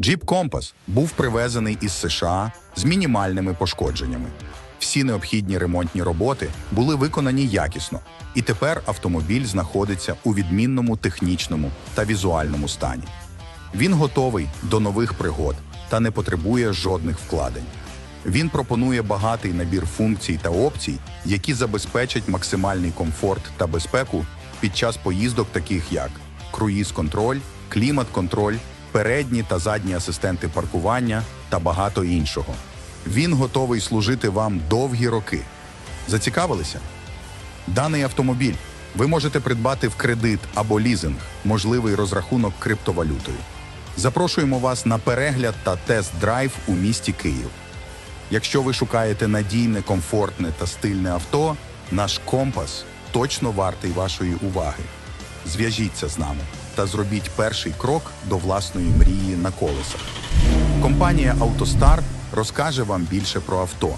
Jeep Compass був привезений із США з мінімальними пошкодженнями. Всі необхідні ремонтні роботи були виконані якісно, і тепер автомобіль знаходиться у відмінному технічному та візуальному стані. Він готовий до нових пригод та не потребує жодних вкладень. Він пропонує багатий набір функцій та опцій, які забезпечать максимальний комфорт та безпеку під час поїздок, таких як круїз-контроль, клімат-контроль, передні та задні асистенти паркування та багато іншого. Він готовий служити вам довгі роки. Зацікавилися? Даний автомобіль ви можете придбати в кредит або лізинг, можливий розрахунок криптовалютою. Запрошуємо вас на перегляд та тест-драйв у місті Київ. Якщо ви шукаєте надійне, комфортне та стильне авто, наш компас точно вартий вашої уваги. Зв'яжіться з нами та зробіть перший крок до власної мрії на колесах. Компанія «АвтоСтар» розкаже вам більше про авто